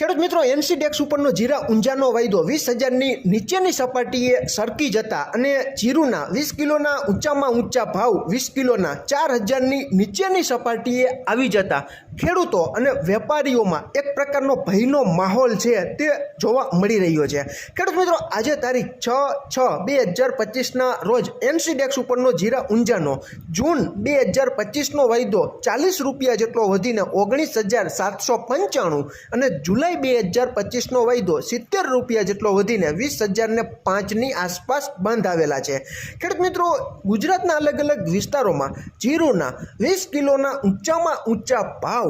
ખેડૂત મિત્રો, એનસીડેક્સ ઉપરનો જીરા ઊંઝાનો વાયદો. વીસ હજારની નીચેની સપાટીએ સરકી જતા અને જીરુના વીસ કિલોના ઊંચામાં ઊંચા ભાવ વીસ કિલોના ચાર હજારની નીચેની સપાટીએ આવી જતા ખેડૂતો અને વેપારીઓમાં એક પ્રકારનો ભયનો માહોલ છે તે જોવા મળી રહ્યો છે. ખેડૂત મિત્રો, આજે તારીખ છ છ બે હજાર પચીસના રોજ એનસીડેક્સ ઉપરનો જીરા ઊંઝાનો, જૂન બે હજાર પચીસનો વાયદો ચાલીસ રૂપિયા જેટલો વધીને ઓગણીસ હજાર સાતસો પંચાણું અને જુલાઈ બે હજાર પચીસનો વાયદો સિત્તેર રૂપિયા જેટલો વધીને વીસ હજારને પાંચની આસપાસ બંધ આવેલા છે. ખેડૂત મિત્રો, ગુજરાતના અલગ અલગ વિસ્તારોમાં જીરુના વીસ કિલોના ઊંચામાં ઊંચા ભાવ,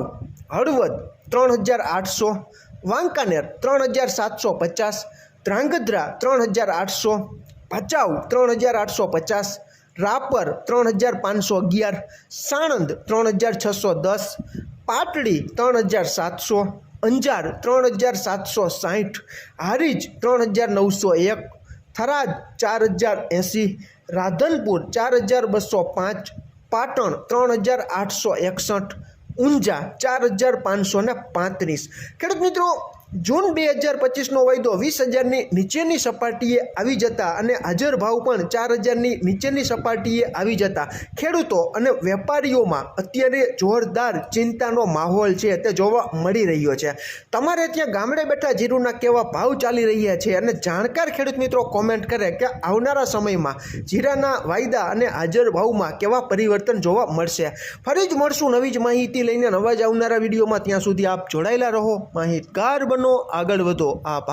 હળવદ ત્રણ હજાર આઠસો, વાંકાનેર ત્રણ હજાર સાતસો પચાસ, ધ્રાંગધ્રા ત્રણ હજાર આઠસો, ભચાઉ ત્રણ હજાર આઠસો પચાસ, રાપર ત્રણ હજાર પાંચસો અગિયાર, સાણંદ ત્રણ હજાર છસો દસ, પાટડી ત્રણ હજાર સાતસો અંજાર ત્રણ હજાર સાતસો સાહીઠ, હારીજ ત્રણ હજાર નવસો એક, થરાદ ચાર હજાર એંસી, રાધનપુર ચાર હજાર બસો પાંચ, પાટણ ત્રણ હજાર આઠસો એકસઠ, ઊંઝા ચાર હજાર પાંચસો ને પાંત્રીસ. ખેડૂત મિત્રો જૂન બે હજાર પચીસનો વાયદો વીસ હજારની નીચેની સપાટીએ આવી જતા અને હાજર ભાવ પણ ચાર હજારની નીચેની સપાટીએ આવી જતા. ખેડૂતો અને વેપારીઓમાં અત્યારે જોરદાર ચિંતાનો માહોલ છે, તે જોવા મળી રહ્યો છે. તમારે ત્યાં ગામડે બેઠા જીરુના કેવા ભાવ ચાલી રહ્યા છે અને જાણકાર ખેડૂત મિત્રો કોમેન્ટ કરે કે આવનારા સમયમાં જીરાના વાયદા અને હાજર ભાવમાં કેવા પરિવર્તન જોવા મળશે. ફરી જ મળશું નવી જ માહિતી લઈને નવા જ આવનારા વિડીયોમાં. ત્યાં સુધી આપ જોડાયેલા રહો. માહિતગાર બનો આગળ વધો. આભાર.